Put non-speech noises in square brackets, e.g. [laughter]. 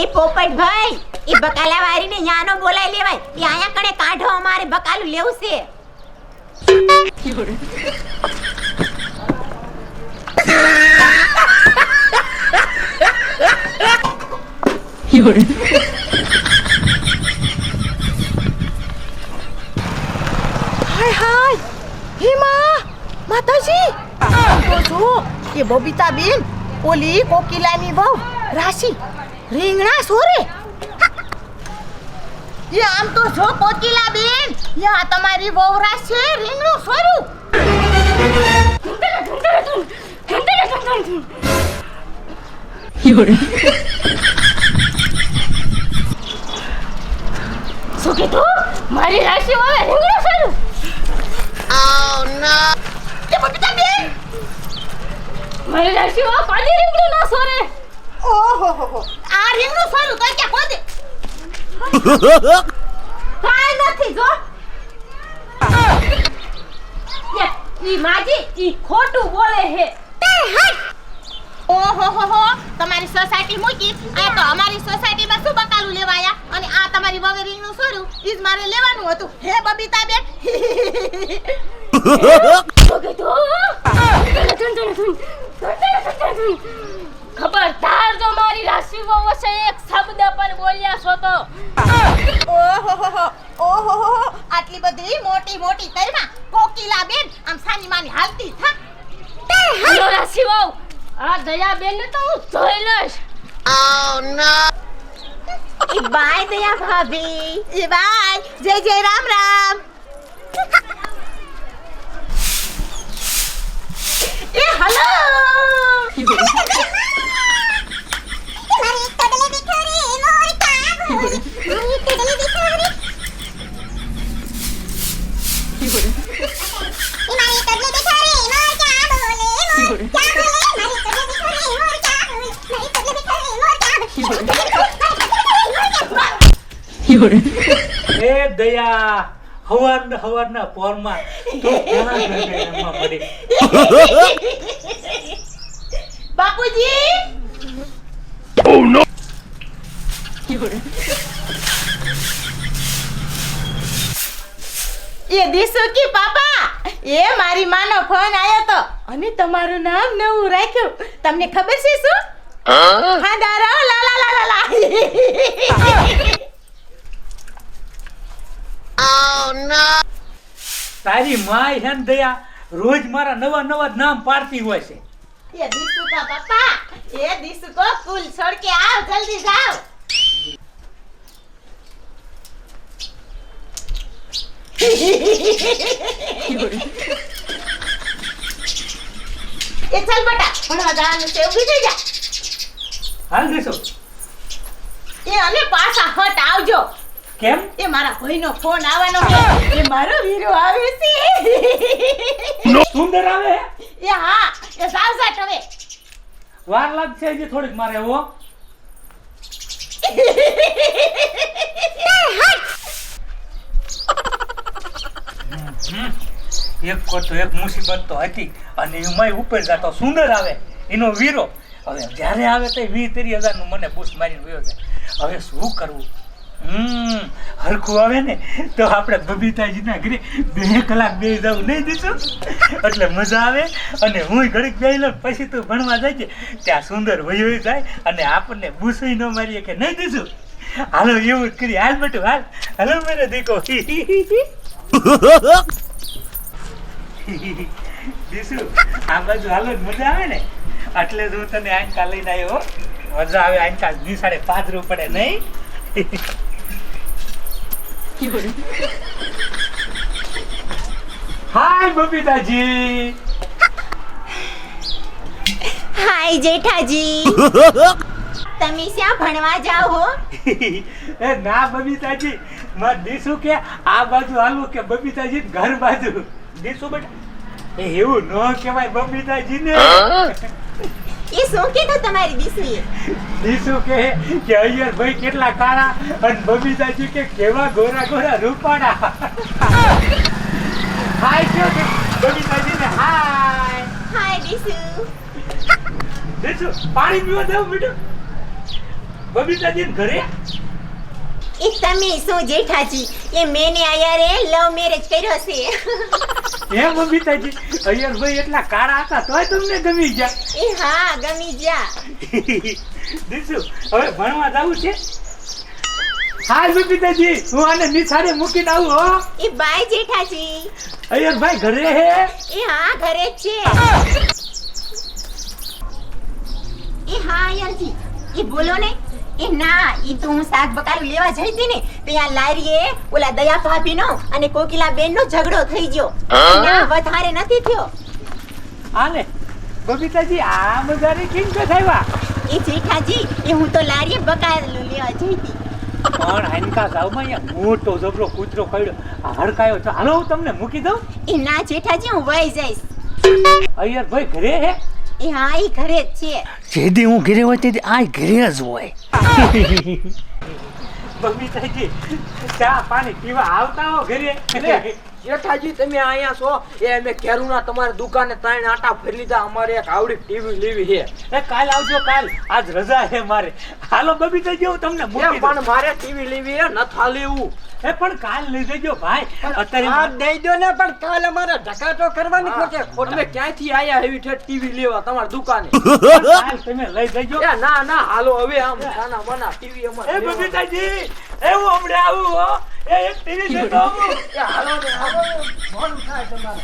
એ પોપટ ભાઈ એ બકાલા વારીને યાનો બોલાઈ લેવાય. એ આયા કણે કાઢો અમારે બકાલું લેવું છે. હાય હાય. હિમા માં માતાજી તો જો બબીતા બેન ઓલી કોકિલાની બહુ રાશિ. રીંગણા સોરે? એ આમ તો જો કોકિલા બેન. એ આ તમારી બહુ છે રીંગણું સોરું. શું કીધું? મારી રાશિ હવે રીંગણું સારું? બબીતા બેન. મારી રાશિ હવે પાડી રીંગણું ના સોરે. ઓહો હો હો. આ રીંગણું સોરું તો કે કોદે કાઈ નથી જો. ઈ માજી ઈ ખોટું બોલે હે ઓહો હો હો. તમારી સોસાયટી મૂકી. આ તો અમારી સોસાયટીમાં શું બકાલું લેવાયા? અને આ તમારી વવે રીંગણું સોર્યું. ઈ મારે લેવાનું હતું. હે બબીતા બેન? કીધું ખબરદાર જો મારી રાશિ બહુ હશે એક શબ્દ પર બોલ્યા છો તો ઓહો હો હો ઓહો હો હો આટલી બધી મોટી મોટી તરમાં કોકિલા બેન આમ સાની માની હાલતી થા લો રાશિ બહુ આ દયા બેન ને તો હું જોઈ લઈશ ઈ બાય દયા ભાભી. એ બાય. જય જય રામ રામ. એ દયા હવાર હવારના પોરમાં તું ક્યાં રમવા મળી બાપુજી! એ દિસુકી પાપા એ મારી માનો ફોન આવ્યો તો. અને તમારું નામ નવું રાખ્યું. તમને ખબર છે શું? હા? દારા લા લા લા લા તારી માય હેન દયા રોજ મારા નવા નવા નામ પાડતી હોય છે. એ દિસુકા પાપા એ દિસુકો ફૂલ છોડ કે આવ જલ્દી જાવ. એ ચાલ બેટા ભણવા જવાનું છે ઊભી થઈ જા. હાલ દેશો એ અને પાછા હટ આવજો. કેમ? એ મારા ભાઈનો ફોન આવવાનો છે. એ મારો વીરો આવે છે. સુંદર આવે એ હા એ સાવ સાટ હવે વાર લાગશે જે થોડીક મારે એવો એક તો એક મુસીબત તો હતી. અને એમાંય ઉપર જતો સુંદર આવે, એનો વીરો. હવે જ્યારે આવે તો વીસ ત્રીસ હજારનું મને બૂસ્ટ મારીને વયો જાય. હવે શું કરવું? હમ, હરખું આવે ને, તો આપણે બબીતાજીના ઘરે બે કલાક બે જવું નહીં દીધું. એટલે મજા આવે અને હું ઘડીક બે લઉં પછી તું ભણવા જાય છે ત્યાં સુંદર વયો જાય અને આપણને બૂસુય ન મારીએ કે નહીં દીધું. હાલો, એવું જ કરી હાલ બટું, હાલ. હાલો, મેરે દીકો. [laughs] દીસુ આ બાજુ હાલો મજા આવે ને? એટલે જ હું તને આંકા લઈને આવ્યો મજા આવે આંકા નિશાળે પાદરું પડે નહીં? હાય બબીતાજી. હાય જેઠાજી. તમે શ્યાં ભણવા જાઓ હો? એ ના બબીતાજી. મત દીસુ કે આ બાજુ હાલું કે બબીતાજી ઘર બાજુ. દીસુ બેટા. એ એવું ન કહેવાય બબીતાજી ને એ શું કીધું તમારી દીસુએ દીસુ કે કે અય્યર ભાઈ કેટલા કાળા અને બબીતાજી કે કેવા ગોરા ગોરા રૂપાડા હાય કયો કે બબીતાજી ને હાય હાય દીસુ દીસુ પાણી પીવા દેવું બેટું. બબીતાજીને ઘરે? એ તમે શું જેઠાજી? એ મેને આયારે લવ મેરેજ કર્યો છે. હે બબીતાજી અયર ભાઈ એટલા કાળા હતા તોય તમને ગમી ગયા. એ હા ગમી જા દીસુ હવે ભણવા જાવું છે? હા બબીતાજી હું આને નિશાળે મૂકીને આવું હો. એ બાય જેઠાજી. અયર ભાઈ ઘરે હે? એ હા ઘરે છે. એ હા અયરજી એ બોલો ને. એ ના ઈ તો હું શાક બકાલું લેવા જઈ હતી ને ત્યાં લારીએ ઓલા દયા ભાભીનો અને કોકિલા બેનનો ઝઘડો થઈ ગયો. ના વધારે નથી થયો. આલે બબીતાજી આ મજારે કેમ કે થાયવા એ જેઠાજી એ હું તો લારીએ બકાલું લેવા જઈ હતી પણ હાનકા ગામમાં અહીંયા મોટો જબરો કૂતરો ખડ્યો હડકાયો તો હાલો હું તમને મૂકી દઉં. એ ના જેઠાજી હું વહી જઈશ. અય્યર ભાઈ ઘરે હે? એ હા એ ઘરે જ છે. જેદી હું ઘરે હોય તેથી આ ઘરે જ હોય. બબીતાજી ચા પાણી પીવા આવતા હો ઘરે. જેઠાજી તમે અહીંયા છો? એ અમે કેરુના તમારી દુકાને ત્રણ આટા ફેરી લીધા. અમારે એક આવડી ટીવી લેવી છે. એ કાલ આવજો કાલ. આજ રજા છે મારે. હાલો બબી થઈ ગયો તમને પણ મારે ટીવી લેવી છે નથા લેવું એ પણ કાલ લઈ જજો ભાઈ. અત્યારે આ દઈ દો ને પણ કાલે અમારે ઢકાટો કરવાની ખોટે અમે ક્યાંથી આયા એવી ઠેઠ ટીવી લેવા તમારી દુકાને? કાલ તમે લઈ જજો. ના ના હાલો હવે આમ નાના બના ટીવી અમારે એ. બબીતાજી એ હું હમણાં આવું હો. એ એક ટીવી આવું એ હાલો ને હાલો. મોડું થાય તમારે.